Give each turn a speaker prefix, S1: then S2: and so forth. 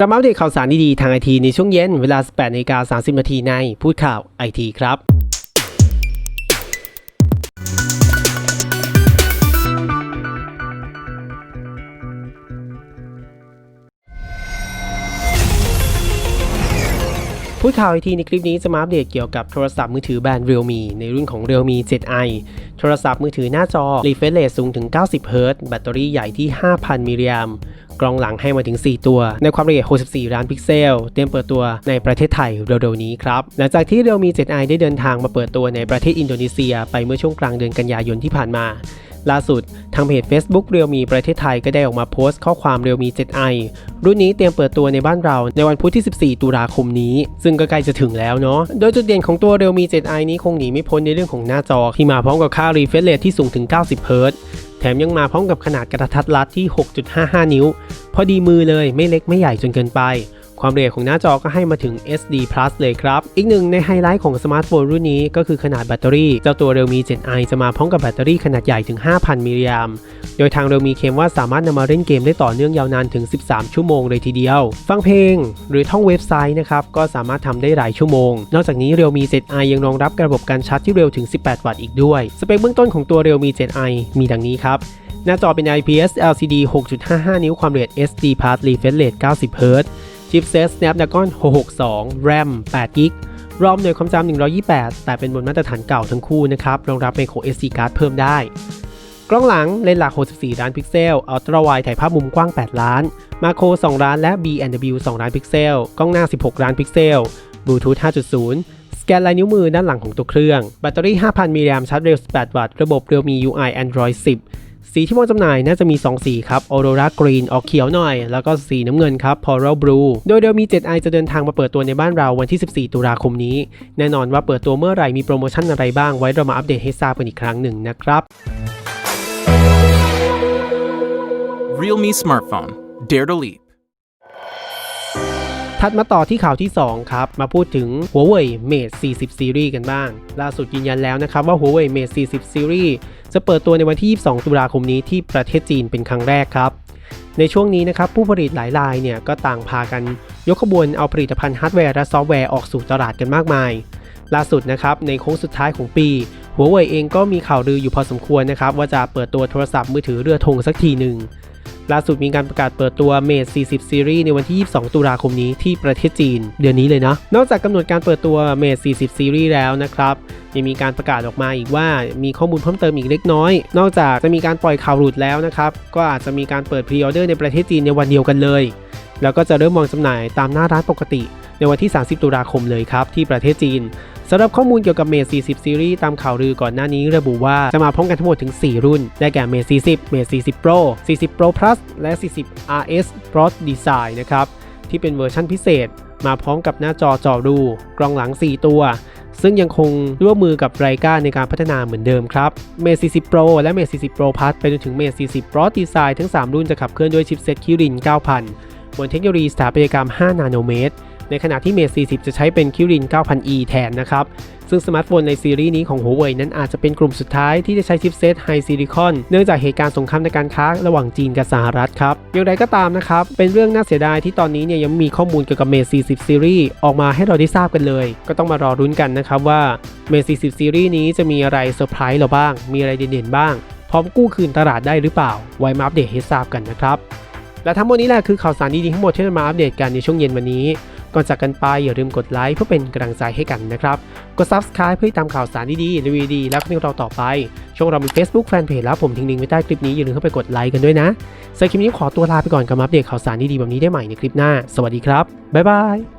S1: กลับมาอัปเดตข่าวสารดีๆทางไอทีในช่วงเย็นเวลา 18นาฬิกา30 นาทีในพูดข่าวไอทีครับพูดข่าวไอทีในคลิปนี้จะมาอัปเดตเกี่ยวกับโทรศัพท์มือถือแบรนด์ Realme ในรุ่นของ Realme 7i โทรศัพท์มือถือหน้าจอ refresh rate สูงถึง 90 Hz แบตเตอรี่ใหญ่ที่ 5,000 มิลลิแอมป์ กล้องหลังให้มาถึง 4 ตัว ในความละเอียด 64 ล้านพิกเซล เตรียมเปิดตัวในประเทศไทยเร็วๆนี้ครับ หลังจากที่ Realme 7i ได้เดินทางมาเปิดตัวในประเทศอินโดนีเซีย ไปเมื่อช่วงกลางเดือนกันยายนที่ผ่านมา ล่าสุด ทางเพจ Facebook Realme ประเทศไทยก็ได้ออกมาโพสต์ข้อความ Realme 7i รุ่นนี้เตรียมเปิดตัวในบ้านเราในวันพุธที่ 14 ตุลาคมนี้ ซึ่งก็ใกล้จะถึงแล้วเนาะ โดยจุดเด่นของตัว Realme 7i นี้คงหนีไม่พ้นในเรื่องของหน้าจอที่มาพร้อมกับค่า refresh rate ที่สูงถึง 90 Hz มยังมาพร้อมกับขนาดกระทัดรัดที่ 6.55 นิ้ว พอดีมือเลยไม่เล็กไม่ใหญ่จนเกินไป ความละเอียดของหน้าจอก็ให้มาถึง SD Plus เลยครับ อีกหนึ่งในไฮไลท์ของสมาร์ทโฟนรุ่นนี้ก็คือขนาดแบตเตอรี่ เจ้าตัว Realme 7i จะมาพร้อมกับแบตเตอรี่ขนาดใหญ่ถึง 5,000 มิลลิแอมโดยทาง Realme เคมว่าสามารถนำมาเล่นเกมได้ต่อเนื่องยาวนานถึง 13 ชั่วโมงเลยทีเดียว ฟังเพลง หรือท่องเว็บไซต์นะครับก็สามารถทำได้หลายชั่วโมง นอกจากนี้ Realme 7i ยังรองรับระบบการชาร์จที่เร็วถึง 18 วัตต์อีกด้วย สเปคเบื้องต้นของตัว Realme 7i มีดังนี้ครับหน้าจอเป็น IPS LCD 6.55 นิ้วความละเอียด SD Plus refresh rate 90 Hz ชิปเซต Snapdragon 662 RAM 8 g b รอมหน่วยความจำ128 แต่เป็นบนมาตรฐานเก่าทั้งคู่นะครับ รองรับ micro SD card เพิ่มได้ กล้องหลังเลนส์หลัก 64 ล้านพิกเซล อัลตร้าไวถ่ายภาพมุมกว้าง 8 ล้าน มาโคร 2 ล้าน และ B&W 2 ล้านพิกเซล กล้องหน้า 16 ล้านพิกเซล บลูทูธ 5.0สแกนลายนิ้วมือด้านหลังของตัวเครื่อง แบตเตอรี่ 5,000 มิลลิแอมป์ชาร์จเร็ว 18 วัตต์ ระบบ Realme UI Android 10 สีที่วางจำหน่ายน่าจะมี 2 สีครับ Aurora Green ออกเขียวหน่อย แล้วก็สีน้ำเงินครับ Coral Blue โดยเดี๋ยวมี 7i จะเดินทางมาเปิดตัวในบ้านเราวันที่ 14 ตุลาคมนี้ แน่นอนว่าเปิดตัวเมื่อไหร่มีโปรโมชั่นอะไรบ้างไว้เรามาอัปเดตให้ทราบกันอีกครั้งหนึ่งนะครับ
S2: Realme smartphone. Dare to leap.
S1: ถัดมาต่อที่ข่าวที่ 2 ครับ มาพูดถึง Huawei Mate 40 Series กันบ้าง ล่าสุดยืนยันแล้วนะครับว่า Huawei Mate 40 Series จะเปิดตัวในวันที่ 22 ตุลาคมนี้ที่ประเทศจีนเป็นครั้งแรกครับ ในช่วงนี้นะครับผู้ผลิตหลายรายเนี่ยก็ต่างพากันยกขบวนเอาผลิตภัณฑ์ฮาร์ดแวร์และซอฟต์แวร์ออกสู่ตลาดกันมากมาย ล่าสุดนะครับในโค้งสุดท้ายของปีหัวเว่ยเองก็มีข่าวลืออยู่พอสมควรนะครับว่าจะเปิดตัวโทรศัพท์มือถือเรือธงสักทีหนึ่ง ล่าสุดมีการประกาศเปิดตัว Mate 40 Series ในวันที่ 22 ตุลาคมนี้ที่ประเทศจีน เดือนนี้เลยนะ นอกจากกำหนดการเปิดตัว Mate 40 Series แล้วนะครับยังมีการประกาศออกมาอีกว่ามีข้อมูลเพิ่มเติมอีกเล็กน้อย นอกจากจะมีการปล่อยข่าวหลุดแล้วนะครับ ก็อาจจะมีการเปิดพรีออเดอร์ในประเทศจีนในวันเดียวกันเลย แล้วก็จะเริ่มวางจำหน่ายตามหน้าร้านปกติ ในวันที่ 30 ตุลาคมเลยครับที่ประเทศจีน สำหรับข้อมูลเกี่ยวกับ Mate 40 Series ตามข่าวลือก่อนหน้านี้ระบุว่าจะมาพร้อมกันทั้งหมดถึง 4 รุ่น ได้แก่ Mate 40 Mate 40 Pro 40 Pro Plus และ 40 RS Pro Design นะครับ ที่เป็นเวอร์ชั่นพิเศษ มาพร้อมกับหน้าจอจอรูกล้องหลัง 4 ตัว ซึ่งยังคงร่วมมือกับไรก้าในการพัฒนาเหมือนเดิมครับ Mate 40 Pro และ Mate 40 Pro Plus ไปจนถึง Mate 40 Pro Design ทั้ง 3 รุ่นจะขับเคลื่อนด้วยชิปเซ็ต Kirin 9000 บนเทคโนโลยีสถาปัตยกรรม 5 นาโนเมตร ในขณะที่ Mate 40 จะใช้เป็น Kirin 9000e แทนนะครับ ซึ่งสมาร์ทโฟนในซีรีส์นี้ของ Huawei นั้นอาจจะเป็นกลุ่มสุดท้ายที่จะใช้ชิปเซตไฮซิลิคอนเนื่องจากเหตุการณ์สงครามในการค้าระหว่างจีนกับสหรัฐครับ อย่างไรก็ตามนะครับ เป็นเรื่องน่าเสียดายที่ตอนนี้เนี่ยยังมีข้อมูลเกี่ยวกับ Mate 40 Series ออกมาให้เราได้ทราบกันเลย ก็ต้องมารอรุ้นกันนะครับว่า Mate 40 Series นี้จะมีอะไรเซอร์ไพรส์เราบ้าง มีอะไรเด่นๆบ้าง พร้อมกู้คืนตลาดได้หรือเปล่า ไว้มาอัปเดตให้ทราบกันนะครับและทั้งหมดนี้แหละคือข่าวสารดีๆทั้งหมดที่เรามาอัปเดตกันในช่วงเย็นวันนี้ ก่อนจากกันไปอย่าลืมกดไลค์เพื่อเป็นกำลังใจให้กันนะครับ กด subscribe เพื่อตามข่าวสารดีๆรีวิวดีและคลิปเราต่อไป ช่องเรามี Facebook Fanpage แล้วผมทิ้งลิงก์ไว้ใต้คลิปนี้อย่าลืมเข้าไปกดไลค์กันด้วยนะสำหรับคลิปนี้ขอตัวลาไปก่อนกับมาอัปเดตข่าวสารดีๆแบบนี้ได้ใหม่ในคลิปหน้า สวัสดีครับบ๊ายบาย